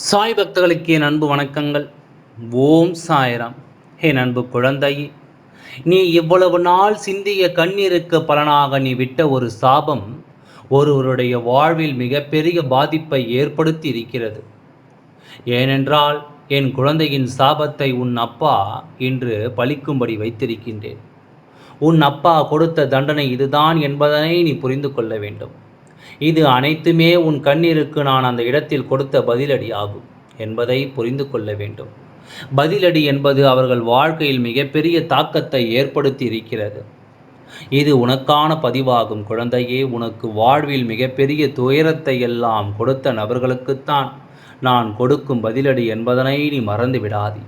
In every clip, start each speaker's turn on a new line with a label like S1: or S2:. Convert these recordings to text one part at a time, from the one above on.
S1: சாய் பக்தர்களுக்கு என் அன்பு வணக்கங்கள். ஓம் சாய்ராம். என் அன்பு குழந்தையே நீ இவ்வளவு நாள் சிந்திய கண்ணீருக்கு பலனாக நீ விட்ட ஒரு சாபம் ஒருவருடைய வாழ்வில் மிகப்பெரிய பாதிப்பை ஏற்படுத்தி இருக்கிறது ஏனென்றால் என் குழந்தையின் சாபத்தை உன் அப்பா இன்று பழிக்கும்படி வைத்திருக்கின்றேன். உன் அப்பா கொடுத்த தண்டனை இதுதான் என்பதனை நீ புரிந்து கொள்ள வேண்டும். இது அனைத்துமே உன் கண்ணீருக்கு நான் அந்த இடத்தில் கொடுத்த பதிலடி ஆகும் என்பதை புரிந்து கொள்ள வேண்டும். பதிலடி என்பது அவர்கள் வாழ்க்கையில் மிகப்பெரிய தாக்கத்தை ஏற்படுத்தி இருக்கிறது இது உனக்கான பதிவாகும் குழந்தையே உனக்கு வாழ்வில் மிகப்பெரிய துயரத்தை எல்லாம் கொடுத்த நபர்களுக்குத்தான் நான் கொடுக்கும் பதிலடி என்பதனை நீ மறந்து விடாதே.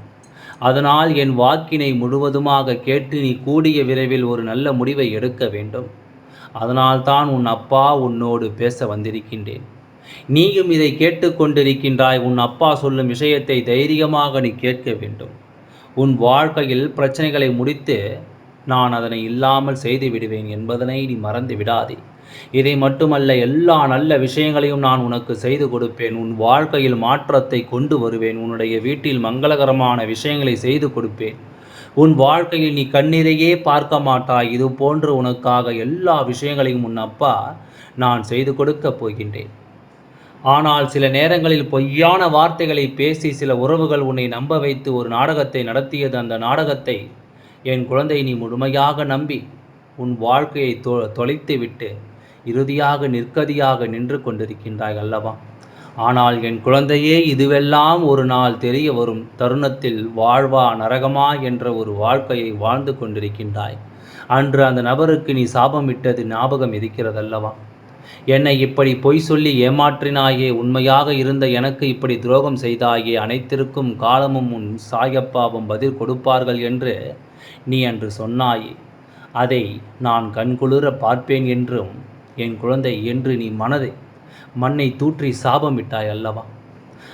S1: அதனால் என் வாக்கினை முழுவதுமாக கேட்டு நீ கூடிய விரைவில் ஒரு நல்ல முடிவை எடுக்க வேண்டும். அதனால்தான் உன் அப்பா உன்னோடு பேச வந்திருக்கின்றேன். நீயும் இதை கேட்டுக்கொண்டிருக்கின்றாய் உன் அப்பா சொல்லும் விஷயத்தை தைரியமாக நீ கேட்க வேண்டும். உன் வாழ்க்கையில் பிரச்சனைகளை முடித்து நான் அதனை இல்லாமல் செய்து விடுவேன் என்பதனை நீ மறந்து விடாதே. இதை மட்டுமல்ல எல்லா நல்ல விஷயங்களையும் நான் உனக்கு செய்து கொடுப்பேன். உன் வாழ்க்கையில் மாற்றத்தை கொண்டு வருவேன். உன்னுடைய வீட்டில் மங்களகரமான விஷயங்களை செய்து கொடுப்பேன். உன் வாழ்க்கையில் நீ கண்ணீரையே பார்க்க மாட்டாய். இது போன்று உனக்காக எல்லா விஷயங்களையும் உன் அப்பா நான் செய்து கொடுக்கப் போகின்றேன். ஆனால் சில நேரங்களில் பொய்யான வார்த்தைகளை பேசி சில உறவுகள் உன்னை நம்ப வைத்து ஒரு நாடகத்தை நடத்தியது அந்த நாடகத்தை என் குழந்தை நீ முழுமையாக நம்பி உன் வாழ்க்கையை தொ தொலைத்து விட்டு இறுதியாக நிற்கதியாக நின்று கொண்டிருக்கின்றாய் அல்லவா? ஆனால் என் குழந்தையே இதுவெல்லாம் ஒரு நாள் தெரிய வரும். தருணத்தில் வாழ்வா நரகமா என்ற ஒரு வாழ்க்கையை வாழ்ந்து கொண்டிருக்கின்றாய். அன்று அந்த நபருக்கு நீ சாபமிட்டது ஞாபகம் இருக்கிறதல்லவா? என்னை இப்படி பொய் சொல்லி ஏமாற்றினாயே உண்மையாக இருந்த எனக்கு இப்படி துரோகம் செய்தாயே அனைத்திற்கும் காலமும் உன் சாயப்பாவும் பதில் கொடுப்பார்கள் என்று நீ அன்று சொன்னாயே. அதை நான் கண்குளிர பார்ப்பேன் என்றும் என் குழந்தை என்று நீ மனதை மண்ணை தூற்றி சாபமிட்டாய் அல்லவா?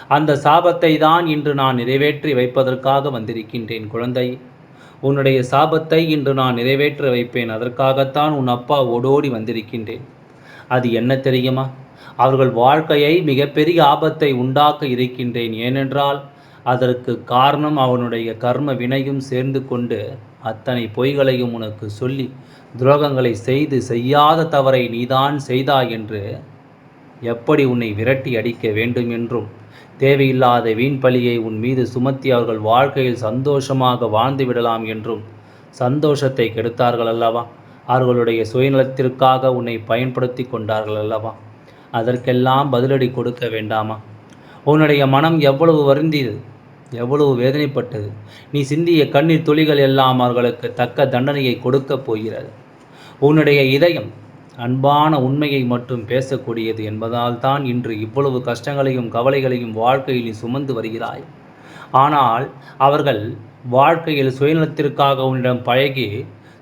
S1: அந்த சாபத்தை தான் இன்று நான் நிறைவேற்றி வைப்பதற்காக வந்திருக்கின்றேன் குழந்தை. உன்னுடைய சாபத்தை இன்று நான் நிறைவேற்றி வைப்பேன். அதற்காகத்தான் உன் அப்பா ஓடோடி வந்திருக்கின்றேன். அது என்ன தெரியுமா? அவர்கள் வாழ்க்கையை மிகப்பெரிய ஆபத்தை உண்டாக்க இருக்கின்றேன். ஏனென்றால் அதற்கு காரணம் அவனுடைய கர்ம வினையும் சேர்ந்து கொண்டு அத்தனை பொய்களையும் உனக்கு சொல்லி துரோகங்களை செய்து செய்யாத தவறை நீதான் செய்தாய் என்று எப்படி உன்னை விரட்டி அடிக்க வேண்டும் என்றும் தேவையில்லாத வீண் பழியை உன் மீது சுமத்தி அவர்கள் வாழ்க்கையில் சந்தோஷமாக வாழ்ந்து விடலாம் என்றும். சந்தோஷத்தை கெடுத்தார்கள் அல்லவா? அவர்களுடைய சுயநலத்திற்காக உன்னை பயன்படுத்தி கொண்டார்கள் அல்லவா? அதற்கெல்லாம் பதிலடி கொடுக்க வேண்டாமா? உன்னுடைய மனம் எவ்வளவு வருந்தியது? எவ்வளவு வேதனைப்பட்டது? நீ சிந்திய கண்ணீர் துளிகள் எல்லாம் அவர்களுக்கு தக்க தண்டனையை கொடுக்கப் போகிறது. உன்னுடைய இதயம் அன்பான உண்மையை மட்டும் பேசக்கூடியது என்பதால் தான் இன்று இவ்வளவு கஷ்டங்களையும் கவலைகளையும் வாழ்க்கையில் சுமந்து வருகிறாய். ஆனால் அவர்கள் வாழ்க்கையில் சுயநலத்திற்காக உன்னிடம் பழகி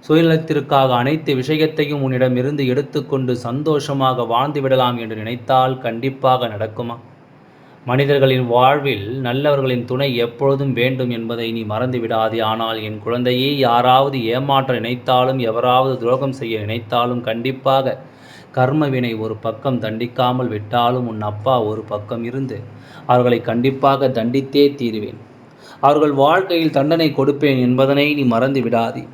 S1: சுயநலத்திற்காக அனைத்து விஷயத்தையும் உன்னிடமிருந்து எடுத்துக்கொண்டு சந்தோஷமாக வாழ்ந்து விடலாம் என்று நினைத்தால் கண்டிப்பாக நடக்குமா? மனிதர்களின் வாழ்வில் நல்லவர்களின் துணை எப்பொழுதும் வேண்டும் என்பதை நீ மறந்துவிடாதே ஆனால் என் குழந்தையை யாராவது ஏமாற்ற நினைத்தாலும் எவராவது துரோகம் செய்ய நினைத்தாலும் கண்டிப்பாக கர்மவினை ஒரு பக்கம் தண்டிக்காமல் விட்டாலும் உன் அப்பா ஒரு பக்கம் இருந்து அவர்களை கண்டிப்பாக தண்டித்தே தீருவேன். அவர்கள் வாழ்க்கையில் தண்டனை கொடுப்பேன் என்பதனை நீ மறந்து விடாதே.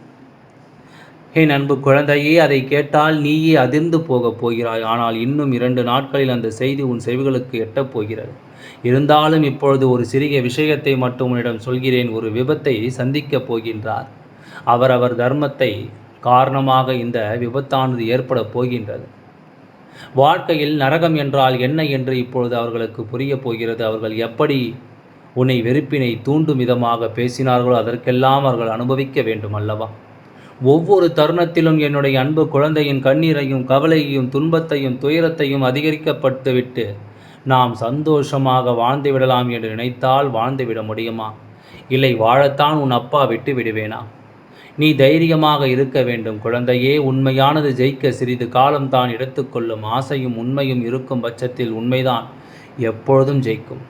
S1: என் அன்பு குழந்தையே அதை கேட்டால் நீயே அதிர்ந்து போகப் போகிறாய். ஆனால் இன்னும் இரண்டு நாட்களில் அந்த செய்தி உன் செவிகளுக்கு எட்டப் போகிறது. இருந்தாலும் இப்பொழுது ஒரு சிறிய விஷயத்தை மட்டும் உன்னிடம் சொல்கிறேன். ஒரு விபத்தை சந்திக்கப் போகின்றார். அவரவர் தர்மத்தை காரணமாக இந்த விபத்தானது ஏற்பட போகின்றது. வாழ்க்கையில் நரகம் என்றால் என்ன என்று இப்பொழுது அவர்களுக்கு புரியப் போகிறது. அவர்கள் எப்படி உன்னை வெறுப்பினை தூண்டும் விதமாக பேசினார்களோ அதற்கெல்லாம் அவர்கள் அனுபவிக்க வேண்டும் அல்லவா? ஒவ்வொரு தருணத்திலும் என்னுடைய அன்பு குழந்தையின் கண்ணீரையும் கவலையையும் துன்பத்தையும் துயரத்தையும் அதிகரிக்கப்பட்டுவிட்டு நாம் சந்தோஷமாக வாழ்ந்து விடலாம் என்று நினைத்தால் வாழ்ந்து விட முடியுமா? இல்லை வாழத்தான் உன் அப்பா விட்டு விடுவேனா? நீ தைரியமாக இருக்க வேண்டும் குழந்தையே. உண்மையானது ஜெயிக்க சிறிது காலம் தான் எடுத்துக்கொள்ளும் ஆசையும் உண்மையும் இருக்கும் பட்சத்தில் உண்மைதான் எப்பொழுதும் ஜெயிக்கும்.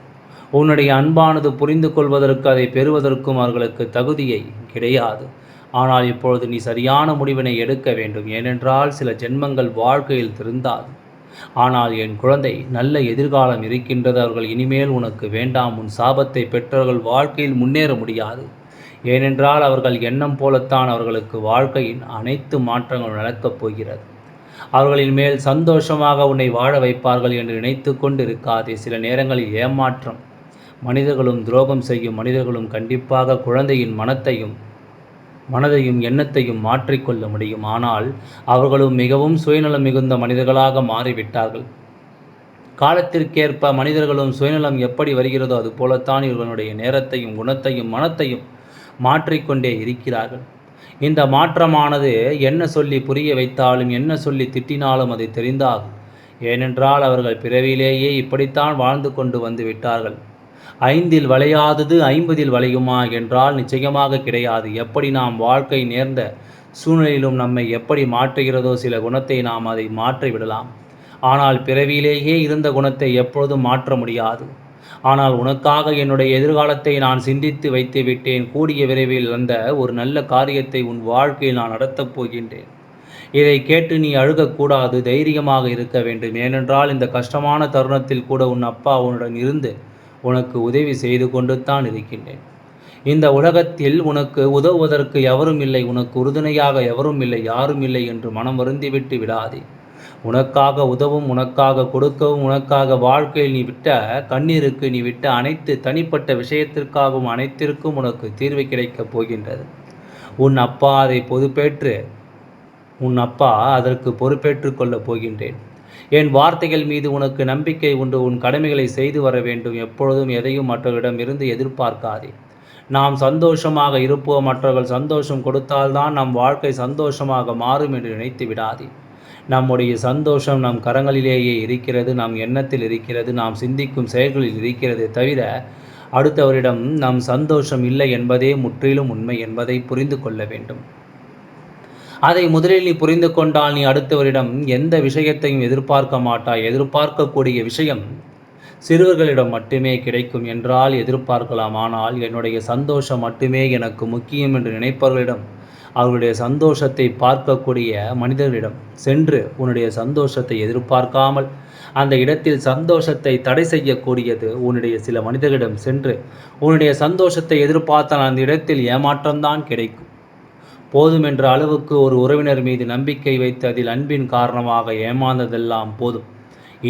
S1: உன்னுடைய அன்பானது புரிந்து கொள்வதற்கு அதை பெறுவதற்கும் அவர்களுக்கு தகுதியை கிடையாது. ஆனால் இப்பொழுது நீ சரியான முடிவினை எடுக்க வேண்டும். ஏனென்றால் சில ஜென்மங்கள் வாழ்க்கையில் திருந்தாது. ஆனால் என் குழந்தை நல்ல எதிர்காலம் இருக்கின்றது. அவர்கள் இனிமேல் உனக்கு வேண்டாம். உன் சாபத்தை பெற்றவர்கள் வாழ்க்கையில் முன்னேற முடியாது. ஏனென்றால் அவர்கள் எண்ணம் போலத்தான் அவர்களுக்கு வாழ்க்கையின் அனைத்து மாற்றங்களும் நடக்கப் போகிறது. அவர்களின் மேல் சந்தோஷமாக உன்னை வாழ வைப்பார்கள் என்று நினைத்து கொண்டு இருக்காதே சில நேரங்களில் ஏமாற்றம் மனிதர்களும் துரோகம் செய்யும் மனிதர்களும் கண்டிப்பாக குழந்தையின் மனத்தையும் மனதையும் எண்ணத்தையும் மாற்றிக்கொள்ள முடியும் ஆனால் அவர்களும் மிகவும் சுயநலம் மிகுந்த மனிதர்களாக மாறிவிட்டார்கள். காலத்திற்கேற்ப மனிதர்களும் சுயநலம் எப்படி வருகிறதோ அது போலத்தான் இவர்களுடைய நேரத்தையும் குணத்தையும் மனத்தையும் மாற்றிக்கொண்டே இருக்கிறார்கள். இந்த மாற்றமானது என்ன சொல்லி புரிய வைத்தாலும் என்ன சொல்லி திட்டினாலும் அது தெரிந்தாகும். ஏனென்றால் அவர்கள் பிறவிலேயே இப்படித்தான் வாழ்ந்து கொண்டு வந்து விட்டார்கள். ஐந்தில் வளையாதது ஐம்பதில் வளையுமா என்றால் நிச்சயமாக கிடையாது. எப்படி நாம் வாழ்க்கை நேர்ந்த சூழ்நிலையிலும் நம்மை எப்படி மாற்றுகிறதோ சில குணத்தை நாம் அதை மாற்றிவிடலாம். ஆனால் பிறவியிலேயே இருந்த குணத்தை எப்பொழுதும் மாற்ற முடியாது. ஆனால் உனக்காக என்னுடைய எதிர்காலத்தை நான் சிந்தித்து வைத்து விட்டேன். கூடிய விரைவில் வந்த ஒரு நல்ல காரியத்தை உன் வாழ்க்கையில் நான் நடத்தப் போகின்றேன். இதை கேட்டு நீ அழுகக்கூடாது. தைரியமாக இருக்க வேண்டும். ஏனென்றால் இந்த கஷ்டமான தருணத்தில் கூட உன் அப்பா உன்னுடன் இருந்து உனக்கு உதவி செய்து கொண்டு தான் இருக்கின்றேன். இந்த உலகத்தில் உனக்கு உதவுவதற்கு எவரும் இல்லை உனக்கு உறுதுணையாக எவரும் இல்லை யாரும் இல்லை என்று மனம் வருந்திவிட்டு விடாதே. உனக்காக உதவும் உனக்காக கொடுக்கவும் உனக்காக வாழ்க்கையில் நீ விட்ட கண்ணீருக்கு நீ விட்ட அனைத்து தனிப்பட்ட விஷயத்திற்காகவும் அனைத்திற்கும் உனக்கு தீர்வு கிடைக்கப் போகின்றது. உன் அப்பா அதை பொறுப்பேற்று உன் அப்பா அதற்கு பொறுப்பேற்றுக் கொள்ளப் போகின்றேன். என் வார்த்தைகள் மீது உனக்கு நம்பிக்கை உண்டு உன் கடமைகளை செய்து வர வேண்டும். எப்பொழுதும் எதையும் மற்றவரிடமிருந்து எதிர்பார்க்காதே. நாம் சந்தோஷமாக இருப்போம் மற்றவர்கள் சந்தோஷம் கொடுத்தால்தான் நம் வாழ்க்கை சந்தோஷமாக மாறும் என்று நினைத்து விடாதே. நம்முடைய சந்தோஷம் நம் கரங்களிலேயே இருக்கிறது நம் எண்ணத்தில் இருக்கிறது நாம் சிந்திக்கும் செயல்களில் இருக்கிறது தவிர அடுத்தவரிடம் நம் சந்தோஷம் இல்லை என்பதே முற்றிலும் உண்மை என்பதை புரிந்து கொள்ள வேண்டும். அதை முதலில் நீ புரிந்து கொண்டால் நீ அடுத்தவரிடம் எந்த விஷயத்தையும் எதிர்பார்க்க மாட்டாய். எதிர்பார்க்கக்கூடிய விஷயம் சிறுவர்களிடம் மட்டுமே கிடைக்கும் என்றால் எதிர்பார்க்கலாம். ஆனால் என்னுடைய சந்தோஷம் மட்டுமே எனக்கு முக்கியம் என்று நினைப்பவர்களிடம் அவர்களுடைய சந்தோஷத்தை பார்க்கக்கூடிய மனிதர்களிடம் சென்று உன்னுடைய சந்தோஷத்தை எதிர்பார்க்காமல் அந்த இடத்தில் சந்தோஷத்தை தடை செய்யக்கூடியது உன்னுடைய சில மனிதர்களிடம் சென்று உன்னுடைய சந்தோஷத்தை எதிர்பார்த்தால் அந்த இடத்தில் ஏமாற்றம்தான் கிடைக்கும். போதும் என்ற அளவுக்கு ஒரு உறவினர் மீது நம்பிக்கை வைத்து அதில் அன்பின் காரணமாக ஏமாந்ததெல்லாம் போதும்.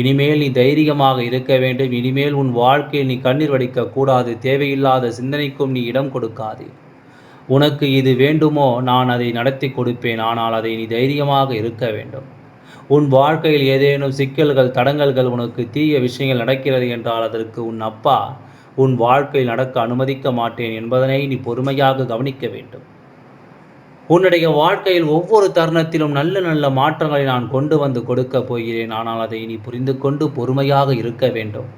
S1: இனிமேல் நீ தைரியமாக இருக்க வேண்டும். இனிமேல் உன் வாழ்க்கையில் நீ கண்ணீர் வடிக்க கூடாது. தேவையில்லாத சிந்தனைக்கும் நீ இடம் கொடுக்காதே. உனக்கு இது வேண்டுமோ? நான் அதை நடத்தி கொடுப்பேன். ஆனால் அதை நீ தைரியமாக இருக்க வேண்டும். உன் வாழ்க்கையில் ஏதேனும் சிக்கல்கள் தடங்கல்கள் உனக்கு தீய விஷயங்கள் நடக்கிறது என்றால் அதற்கு உன் அப்பா உன் வாழ்க்கையில் நடக்க அனுமதிக்க மாட்டேன் என்பதனை நீ பொறுமையாக கவனிக்க வேண்டும். உன்னுடைய வாழ்க்கையில் ஒவ்வொரு தருணத்திலும் நல்ல நல்ல மாற்றங்களை நான் கொண்டு வந்து கொடுக்க போகிறேன். ஆனால் அதை நீ புரிந்து கொண்டு பொறுமையாக இருக்க வேண்டும்.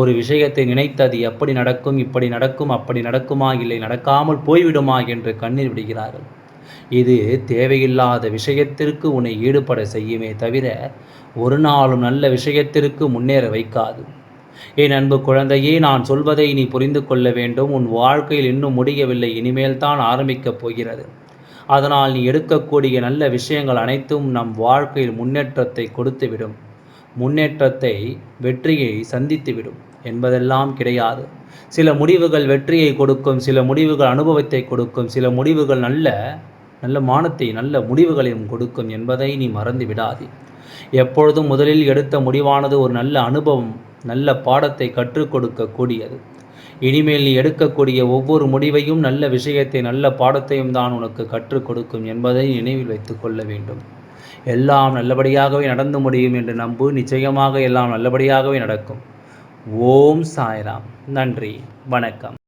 S1: ஒரு விஷயத்தை நினைத்து அது எப்படி நடக்கும் இப்படி நடக்கும் அப்படி நடக்குமா இல்லை நடக்காமல் போய்விடுமா என்று கண்ணீர் விடுகிறார்கள். இது தேவையில்லாத விஷயத்திற்கு உன்னை ஈடுபட செய்யுமே தவிர ஒரு நாளும் நல்ல விஷயத்திற்கு முன்னேற வைக்காது. என் அன்பு குழந்தையே நான் சொல்வதை நீ புரிந்து கொள்ள வேண்டும். உன் வாழ்க்கையில் இன்னும் முடியவில்லை. இனிமேல் தான் ஆரம்பிக்கப் போகிறது. அதனால் நீ எடுக்கக்கூடிய நல்ல விஷயங்கள் அனைத்தும் நம் வாழ்க்கையில் முன்னேற்றத்தை கொடுத்துவிடும். முன்னேற்றத்தை வெற்றியை சந்தித்துவிடும் என்பதெல்லாம் கிடையாது. சில முடிவுகள் வெற்றியை கொடுக்கும் சில முடிவுகள் அனுபவத்தை கொடுக்கும் சில முடிவுகள் நல்ல நல்ல மானத்தை நல்ல முடிவுகளையும் கொடுக்கும் என்பதை நீ மறந்து விடாதே. எப்பொழுதும் முதலில் எடுத்த முடிவானது ஒரு நல்ல அனுபவம் நல்ல பாடத்தை கற்றுக் கொடுக்கக்கூடியது. இனிமேல் நீ எடுக்கக்கூடிய ஒவ்வொரு முடிவையும் நல்ல விஷயத்தை நல்ல பாடத்தையும் தான் உனக்கு கற்றுக் கொடுக்கும் என்பதை நினைவில் வைத்து கொள்ள வேண்டும். எல்லாம் நல்லபடியாகவே நடந்து முடியும் என்று நம்பு. நிச்சயமாக எல்லாம் நல்லபடியாகவே நடக்கும். ஓம் சாய்ராம். நன்றி. வணக்கம்.